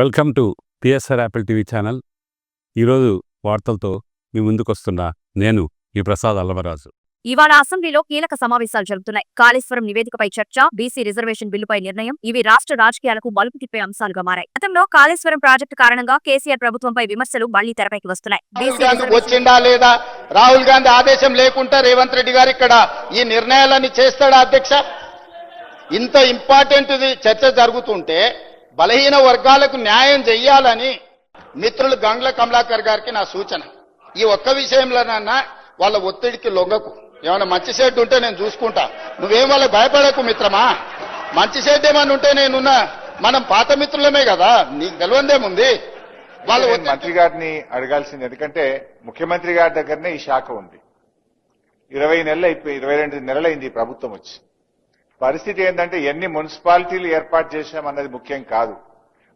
Welcome to PSR Apple TV channel. ఈరోజు వార్తలతో మీ ముందుకొస్తున్న నేను ఈ ప్రసాద్ అల్లవరాజు. ఇవాళ అసెంబ్లీలో కీలక సమావేశాలు జరుగుతున్నాయి. కాళేశ్వరం నివేదికపై చర్చ బీసీ రిజర్వేషన్ బిల్లుపై నిర్ణయం ఇవి రాష్ట్ర రాజకీయాలకు మలుపు తిప్పే అంశాలుగా మారాయి. గతంలో కాళేశ్వరం ప్రాజెక్టు కారణంగా కేసీఆర్ ప్రభుత్వంపై విమర్శలు మళ్ళీ తెరపైకి వస్తున్నాయి. వచ్చిండా లేదా? రాహుల్ గాంధీ ఆదేశం లేకుండా రేవంత్ రెడ్డి గారు ఇక్కడ ఈ నిర్ణయాలన్నీ చేస్తాడా అధ్యక్ష? ఇంత ఇంపార్టెంట్ చర్చ జరుగుతుంటే బలహీన వర్గాలకు న్యాయం చెయ్యాలని మిత్రులు గంగ్ల కమలాకర్ గారికి నా సూచన. ఈ ఒక్క విషయంలోనన్నా వాళ్ళ ఒత్తిడికి లొంగకు. ఏమైనా మంచి షెడ్ ఉంటే నేను చూసుకుంటా. నువ్వేం వాళ్ళకి భయపడకు మిత్రమా? మంచి షెడ్ ఏమన్నా ఉంటే నేనున్నా. మనం పాత మిత్రులమే కదా. నీకు తెలియందేముంది? వాళ్ళ మంత్రి గారిని అడగాల్సింది ఎందుకంటే ముఖ్యమంత్రి గారి దగ్గరనే ఈ శాఖ ఉంది. ఇరవై నెలలు అయిపోయి ఇరవై రెండు నెలలైంది ఈ ప్రభుత్వం వచ్చి. పరిస్థితి ఏంటంటే ఎన్ని మున్సిపాలిటీలు ఏర్పాటు చేశామన్నది ముఖ్యం కాదు.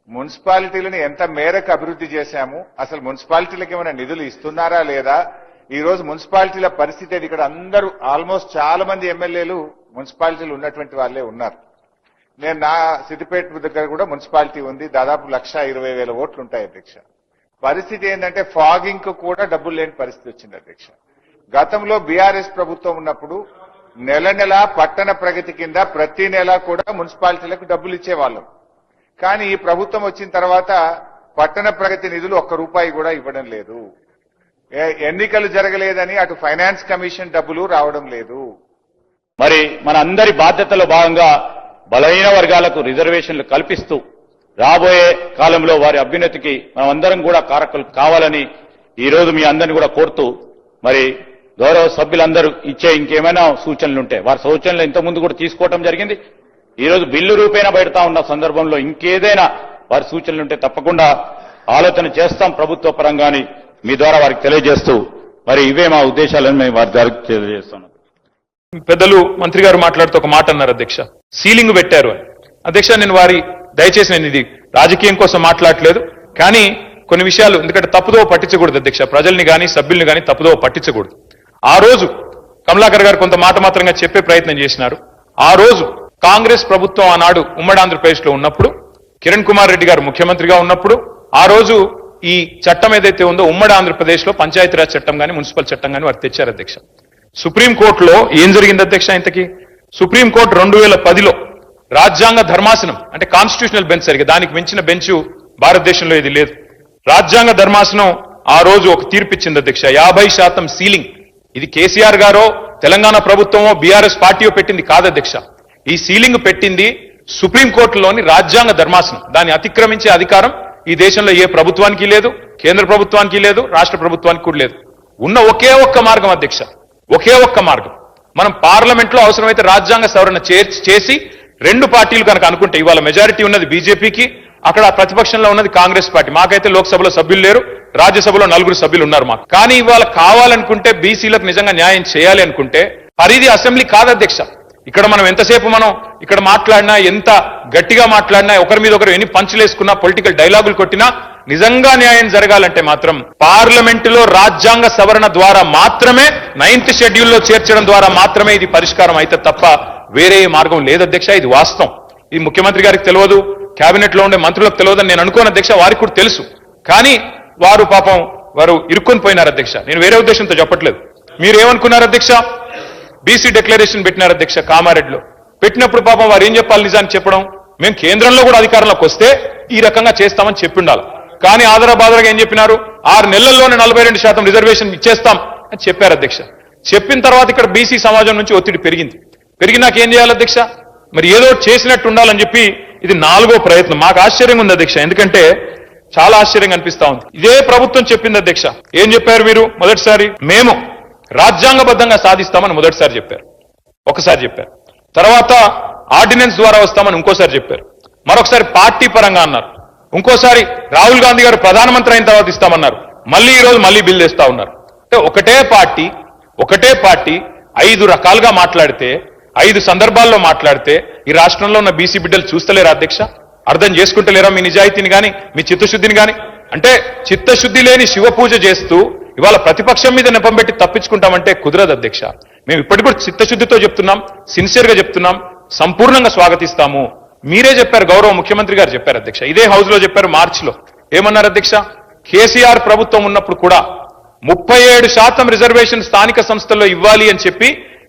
మున్సిపాలిటీలను ఎంత మేరకు అభివృద్ధి చేశాము అసలు మున్సిపాలిటీలకు ఏమైనా నిధులు ఇస్తున్నారా లేదా ఈ రోజు మున్సిపాలిటీల పరిస్థితి అది ఇక్కడ అందరూ ఆల్మోస్ట్ చాలా మంది ఎమ్మెల్యేలు మున్సిపాలిటీలు ఉన్నటువంటి వాళ్ళే ఉన్నారు. నేను నా సిద్దిపేట దగ్గర కూడా మున్సిపాలిటీ ఉంది దాదాపు లక్ష ఇరవై వేల ఓట్లు ఉంటాయి అధ్యక్ష. పరిస్థితి ఏంటంటే ఫాగింగ్కు కూడా డబ్బులు లేని పరిస్థితి వచ్చింది అధ్యక్ష. గతంలో బీఆర్ఎస్ ప్రభుత్వం ఉన్నప్పుడు నెల నెల పట్టణ ప్రగతి కింద ప్రతి నెల కూడా మున్సిపాలిటీలకు డబ్బులు ఇచ్చేవాళ్ళం. కానీ ఈ ప్రభుత్వం వచ్చిన తర్వాత పట్టణ ప్రగతి నిధులు ఒక్క రూపాయి కూడా ఇవ్వడం లేదు. ఏ- ఎన్నికలు జరగలేదని అటు ఫైనాన్స్ కమిషన్ డబ్బులు రావడం లేదు. మరి మన అందరి బాధ్యతలో భాగంగా బలహీన వర్గాలకు రిజర్వేషన్లు కల్పిస్తూ రాబోయే కాలంలో వారి అభ్యున్నతికి మనం అందరం కూడా కారకులు కావాలని ఈ రోజు మీ అందరిని కూడా కోరుతూ మరి గౌరవ సభ్యులందరూ ఇచ్చే ఇంకేమైనా సూచనలు ఉంటే వారి సూచనలు ఇంతకుముందు కూడా తీసుకోవటం జరిగింది. ఈరోజు బిల్లు రూపేణ పెడతా ఉన్న సందర్భంలో ఇంకేదైనా వారి సూచనలు ఉంటే తప్పకుండా ఆలోచన చేస్తాం ప్రభుత్వ పరంగాని మీ ద్వారా వారికి తెలియజేస్తూ. మరి ఇవే మా ఉద్దేశాలని మేము వారి ద్వారా తెలియజేస్తున్నాం. పెద్దలు మంత్రి గారు మాట్లాడుతూ ఒక మాట అన్నారు అధ్యక్ష. సీలింగ్ పెట్టారు అని. అధ్యక్ష నేను వారి దయచేసి నేను ఇది రాజకీయం కోసం మాట్లాడలేదు కానీ కొన్ని విషయాలు ఎందుకంటే తప్పుదో పట్టించకూడదు అధ్యక్ష. ప్రజల్ని కానీ సభ్యుల్ని కానీ తప్పుదో పట్టించకూడదు. ఆ రోజు కమలాకర్ గారు కొంత మాట మాత్రంగా చెప్పే ప్రయత్నం చేసినారు. ఆ రోజు కాంగ్రెస్ ప్రభుత్వం ఆనాడు ఉమ్మడి ఆంధ్రప్రదేశ్లో ఉన్నప్పుడు కిరణ్ కుమార్ రెడ్డి గారు ముఖ్యమంత్రిగా ఉన్నప్పుడు ఆ రోజు ఈ చట్టం ఏదైతే ఉందో ఉమ్మడి ఆంధ్రప్రదేశ్లో పంచాయతీరాజ్ చట్టం కానీ మున్సిపల్ చట్టం కానీ వారు తెచ్చారు అధ్యక్ష. సుప్రీంకోర్టులో ఏం జరిగింది అధ్యక్ష ఇంతకి? సుప్రీంకోర్టు రెండు వేల పదిలో రాజ్యాంగ ధర్మాసనం అంటే కాన్స్టిట్యూషనల్ బెంచ్ సరిగా దానికి మించిన బెంచ్ భారతదేశంలో ఇది లేదు. రాజ్యాంగ ధర్మాసనం ఆ రోజు ఒక తీర్పు ఇచ్చింది అధ్యక్ష. యాభై శాతం సీలింగ్ ఇది కేసీఆర్ గారో తెలంగాణ ప్రభుత్వమో బీఆర్ఎస్ పార్టీయో పెట్టింది కాదు అధ్యక్ష. ఈ సీలింగ్ పెట్టింది సుప్రీంకోర్టులోని రాజ్యాంగ ధర్మాసనం. దాన్ని అతిక్రమించే అధికారం ఈ దేశంలో ఏ ప్రభుత్వానికి లేదు కేంద్ర ప్రభుత్వానికి లేదు రాష్ట్ర ప్రభుత్వానికి కూడా లేదు. ఉన్న ఒకే ఒక్క మార్గం అధ్యక్ష. ఒకే ఒక్క మార్గం. మనం పార్లమెంట్లో అవసరమైతే రాజ్యాంగ సవరణ చేర్చి- చేసి రెండు పార్టీలు కనుక అనుకుంటే ఇవాళ మెజారిటీ ఉన్నది బీజేపీకి అక్కడ ప్రతిపక్షంలో ఉన్నది కాంగ్రెస్ పార్టీ. మాకైతే లోక్సభలో సభ్యులు లేరు. రాజ్యసభలో నలుగురు సభ్యులు ఉన్నారు మాకు. కానీ ఇవాళ కావాలనుకుంటే బీసీలకు నిజంగా న్యాయం చేయాలి అనుకుంటే పరిధి అసెంబ్లీ కాదు అధ్యక్ష. ఇక్కడ మనం ఎంతసేపు మనం ఇక్కడ మాట్లాడినా ఎంత గట్టిగా మాట్లాడినా ఒకరి మీద ఒకరు ఎన్ని పంచులేసుకున్నా పొలిటికల్ డైలాగులు కొట్టినా నిజంగా న్యాయం జరగాలంటే మాత్రం పార్లమెంటులో రాజ్యాంగ సవరణ ద్వారా మాత్రమే నైన్త్ షెడ్యూల్లో చేర్చడం ద్వారా మాత్రమే ఇది పరిష్కారం అయితే తప్ప వేరే మార్గం లేదు అధ్యక్ష ఇది వాస్తవం. ఇది ముఖ్యమంత్రి గారికి తెలియదు కేబినెట్లో ఉండే మంత్రులకు తెలియదని నేను అనుకోను అధ్యక్ష వారికి కూడా తెలుసు. కానీ వారు పాపం వారు ఇరుక్కొని పోయినారు అధ్యక్ష. నేను వేరే ఉద్దేశంతో చెప్పట్లేదు. మీరు ఏమనుకున్నారు అధ్యక్ష బీసీ డిక్లరేషన్ పెట్టినారు అధ్యక్ష కామారెడ్డిలో. పెట్టినప్పుడు పాపం వారు ఏం చెప్పాలి నిజాన్ని చెప్పడం? మేము కేంద్రంలో కూడా అధికారంలోకి వస్తే ఈ రకంగా చేస్తామని చెప్పి ఉండాలి కానీ ఆదరాబాదరగా ఏం చెప్పినారు? ఆరు నెలల్లోనే నలభై రెండు శాతం రిజర్వేషన్ ఇచ్చేస్తాం అని చెప్పారు అధ్యక్ష. చెప్పిన తర్వాత ఇక్కడ బీసీ సమాజం నుంచి ఒత్తిడి పెరిగింది. పెరిగినాక ఏం చేయాలి అధ్యక్ష? మరి ఏదో చేసినట్టు ఉండాలని చెప్పి ఇది నాలుగో ప్రయత్నం. మాకు ఆశ్చర్యంగా ఉంది అధ్యక్ష. ఎందుకంటే చాలా ఆశ్చర్యంగా అనిపిస్తా ఉంది. ఇదే ప్రభుత్వం చెప్పింది అధ్యక్ష. ఏం చెప్పారు మీరు? మొదటిసారి మేము రాజ్యాంగబద్ధంగా సాధిస్తామని మొదటిసారి చెప్పారు. ఒకసారి చెప్పారు. తర్వాత ఆర్డినెన్స్ ద్వారా వస్తామని ఇంకోసారి చెప్పారు. మరొకసారి పార్టీ పరంగా అన్నారు. ఇంకోసారి రాహుల్ గాంధీ గారు ప్రధానమంత్రి అయిన తర్వాత ఇస్తామన్నారు. మళ్ళీ ఈ రోజు మళ్ళీ బిల్ తెస్తా ఉన్నారు. అంటే ఒకటే పార్టీ ఒకటే పార్టీ ఐదు రకాలుగా మాట్లాడితే ఐదు సందర్భాల్లో మాట్లాడితే ఈ రాష్ట్రంలో ఉన్న బీసీ బిడ్డలు చూస్తలేరా అధ్యక్ష? అర్థం చేసుకుంటలేరా మీ నిజాయితీని కానీ మీ చిత్తశుద్ధిని కానీ అంటే చిత్తశుద్ధి లేని శివ పూజ చేస్తూ ఇవాళ ప్రతిపక్షం మీద నెపంబెట్టి తప్పించుకుంటామంటే కుదరదు అధ్యక్ష. మేము ఇప్పటికి కూడా చిత్తశుద్ధితో చెప్తున్నాం సిన్సియర్గా చెప్తున్నాం సంపూర్ణంగా స్వాగతిస్తాము. మీరే చెప్పారు గౌరవ ముఖ్యమంత్రి గారు చెప్పారు అధ్యక్ష. ఇదే హౌస్లో చెప్పారు మార్చ్లో ఏమన్నారు అధ్యక్ష? కేసీఆర్ ప్రభుత్వం ఉన్నప్పుడు కూడా ముప్పై ఏడు శాతం రిజర్వేషన్ స్థానిక సంస్థల్లో ఇవ్వాలి అని చెప్పి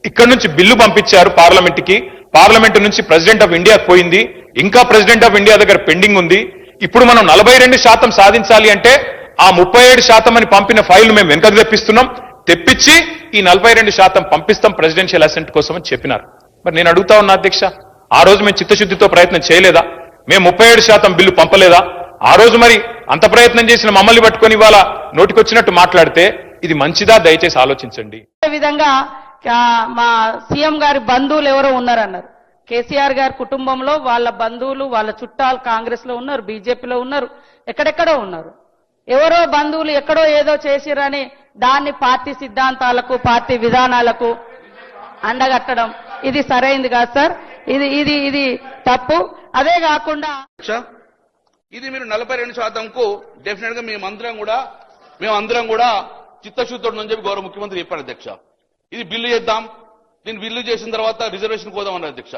ఇక్కడ నుంచి బిల్లు పంపించారు పార్లమెంట్కి పార్లమెంట్ నుంచి ప్రెసిడెంట్ ఆఫ్ ఇండియా పోయింది. ఇంకా ప్రెసిడెంట్ ఆఫ్ ఇండియా దగ్గర పెండింగ్ ఉంది. ఇప్పుడు మనం నలభై రెండు శాతం సాధించాలి అంటే ఆ ముప్పై ఏడు శాతం అని పంపిన ఫైల్ మేము వెనకకు తెప్పిస్తున్నాం. తెప్పించి ఈ నలభై రెండు శాతం పంపిస్తాం ప్రెసిడెన్షియల్ అసెంట్ కోసం అని చెప్పినారు. మరి నేను అడుగుతా ఉన్నా అధ్యక్ష ఆ రోజు మేము చిత్తశుద్ధితో ప్రయత్నం చేయలేదా? మేము ముప్పై ఏడు శాతం బిల్లు పంపలేదా? ఆ రోజు మరి అంత ప్రయత్నం చేసిన మమ్మల్ని పట్టుకొని ఇవాళ నోటికొచ్చినట్టు మాట్లాడితే ఇది మంచిదా? దయచేసి ఆలోచించండి. విధంగా మా సీఎం గారి బంధువులు ఎవరో ఉన్నారన్నారు. కేసీఆర్ గారి కుటుంబంలో వాళ్ళ బంధువులు వాళ్ళ చుట్టాలు కాంగ్రెస్లో ఉన్నారు బీజేపీలో ఉన్నారు ఎక్కడెక్కడో ఉన్నారు. ఎవరో బంధువులు ఎక్కడో ఏదో చేసిరని దాన్ని పార్టీ సిద్ధాంతాలకు పార్టీ విధానాలకు అండగట్టడం ఇది సరైంది కాదు సార్. ఇది ఇది ఇది తప్పు. అదే కాకుండా ఇది మీరు నలభై రెండు శాతంకు డెఫినెట్గా మేమందరం కూడా మేమందరం కూడా చిత్తశుద్ధుడు అని చెప్పి గౌరవ ముఖ్యమంత్రి చెప్పారు అధ్యక్ష. ఇది బిల్లు చేద్దాం. దీన్ని బిల్లు చేసిన తర్వాత రిజర్వేషన్ పోదాం అన్నారు అధ్యక్ష.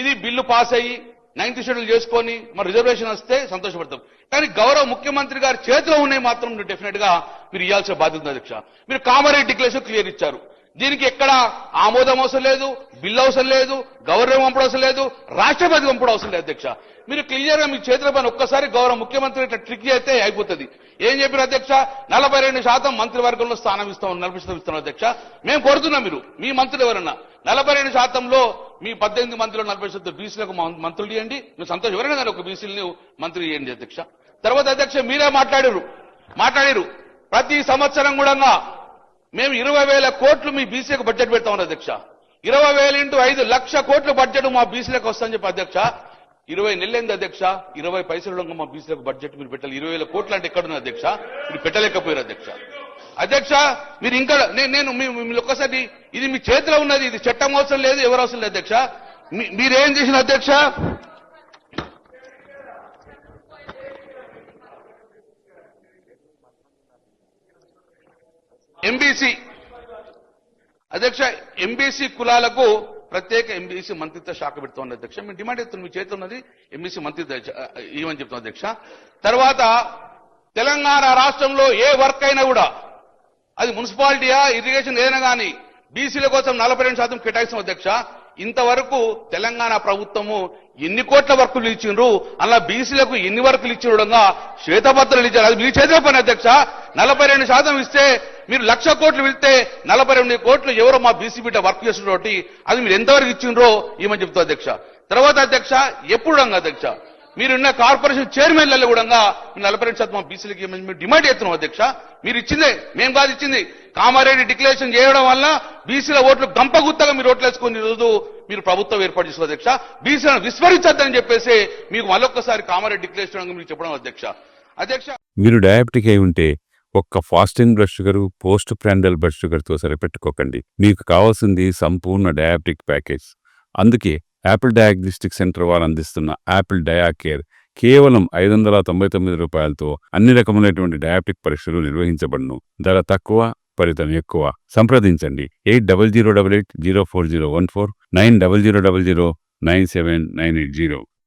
ఇది బిల్లు పాస్ అయ్యి నైన్త్ షెడ్యూల్ చేసుకొని మరి రిజర్వేషన్ వస్తే సంతోషపడతాం. కానీ గౌరవ ముఖ్యమంత్రి గారి చేతిలో ఉన్నాయి మాత్రం డెఫినెట్గా మీరు ఇవ్వాల్సిన బాధ్యత అధ్యక్ష. మీరు కామారెడ్డి డిక్లరేషన్ క్లియర్ ఇచ్చారు. దీనికి ఎక్కడ ఆమోదం అవసరం లేదు బిల్లు అవసరం లేదు గవర్నర్ పంపడం అవసరం లేదు రాష్ట్రపతి పంపడం అవసరం లేదు అధ్యక్ష. మీరు క్లియర్గా మీ చేతుల పైన ఒక్కసారి గౌరవ ముఖ్యమంత్రి ఇట్లా ట్రిక్ అయితే అయిపోతుంది. ఏం చెప్పారు అధ్యక్ష? నలభై రెండు శాతం మంత్రివర్గంలో స్థానం ఇస్తాం నలభై శాతం ఇస్తాం అధ్యక్ష. మేము కోరుతున్నాం మీరు మీ మంత్రులు ఎవరన్నా. నలభై రెండు శాతంలో మీ పద్దెనిమిది మంత్రులు నలభై శాతం బీసీలకు మం- మంత్రులు ఇవ్వండి మీరు సంతోషం ఎవరైనా కానీ ఒక బీసీలని మంత్రి చేయండి అధ్యక్ష. తర్వాత అధ్యక్ష మీరే మాట్లాడారు మాట్లాడారు ప్రతి సంవత్సరం కూడా మేము ఇరవై వేల కోట్లు మీ బీసీలకు బడ్జెట్ పెడతామని అధ్యక్ష. ఇరవై వేల ఇంటూ ఐదు లక్ష కోట్ల బడ్జెట్ మా బీసీలకు వస్తుందని చెప్పి అధ్యక్ష. ఇరవై నెలలైంది అధ్యక్ష. ఇరవై పైసలు మా బీసీలకు బడ్జెట్ మీరు పెట్టాలి. ఇరవై వేల కోట్లు అంటే ఎక్కడున్న అధ్యక్ష? మీరు పెట్టలేకపోయారు అధ్యక్ష. అధ్యక్ష మీరు ఇంకా నేను మిమ్మల్ని ఒక్కసారి ఇది మీ చేతిలో ఉన్నది. ఇది చట్టం అవసరం లేదు ఎవరు అవసరం లేదు అధ్యక్ష. మీ- మీరేం చేసిన అధ్యక్ష ఎంబీసీ అధ్యక్ష ఎంబీసీ కులాలకు ప్రత్యేక ఎంబీసీ మంత్రిత్వ శాఖ పెడుతోంది అధ్యక్ష. మేము డిమాండ్ చేస్తున్నాం మీ చేతి ఉన్నది ఎంబీసీ మంత్రిత్వ శా- ఇవ్వని చెప్తాం అధ్యక్ష? తర్వాత తెలంగాణ రాష్ట్రంలో ఏ వర్క్ అయినా కూడా అది మున్సిపాలిటీయా ఇరిగేషన్ ఏదైనా కానీ బీసీల కోసం నలభై రెండు శాతం కేటాయిస్తాం అధ్యక్ష. ఇంతవరకు తెలంగాణ ప్రభుత్వము ఎన్ని కోట్ల వర్కులు ఇచ్చిండ్రు అలా బీసీలకు ఎన్ని వర్కులు ఇచ్చిండగా శ్వేతపత్రాలు ఇచ్చారు. అది మీ చేతిలో పని అధ్యక్ష. నలభై రెండు శాతం ఇస్తే మీరు లక్ష కోట్లు వెళ్తే నలభై రెండు కోట్లు ఎవరో మా బీసీ బిడ్డ వర్క్ చేస్తున్నటువంటి అది మీరు ఎంతవరకు ఇచ్చిండ్రో ఏమని చెప్తా అధ్యక్ష. తర్వాత అధ్యక్ష ఎప్పుడు అధ్యక్ష? మీరున్న కార్పొరేషన్ చైర్మన్లలో కూడా నలభై రెండు శాతం బీసీలకి మేము డిమాండ్ చేస్తున్నాం అధ్యక్ష. మీరు ఇచ్చిందే మేము కాదు ఇచ్చింది. కామారెడ్డి డిక్లరేషన్ చేయడం వల్ల బీసీల ఓట్లు గంపగుత్తగా మీరు ఓట్లు వేసుకుని రోజు మీరు ప్రభుత్వం ఏర్పాటు చేసిన అధ్యక్ష. బీసీలను విస్మరించొద్దని చెప్పేసి మీకు మరొకసారి కామారెడ్డి డిక్లరేషన్ మీకు చెప్పడం అధ్యక్ష. అధ్యక్ష. మీరు డయాబెటిక్ అయి ఉంటే ఒక్క fasting blood sugar post prandial blood షుగర్తో సరిపెట్టుకోకండి. మీకు కావాల్సింది సంపూర్ణ డయాబెటిక్ ప్యాకేజ్. అందుకే యాపిల్ డయాగ్నోస్టిక్ సెంటర్ వారు అందిస్తున్న యాపిల్ డయాకేర్ కేవలం ఐదు వందల తొంభై తొమ్మిది రూపాయలతో అన్ని రకములైనటువంటి డయాబెటిక్ పరీక్షలు నిర్వహించబడును. ధర తక్కువ ఫలితం ఎక్కువ. సంప్రదించండి. Eight double zero double eight zero four zero one four nine double zero double zero nine seven nine eight zero.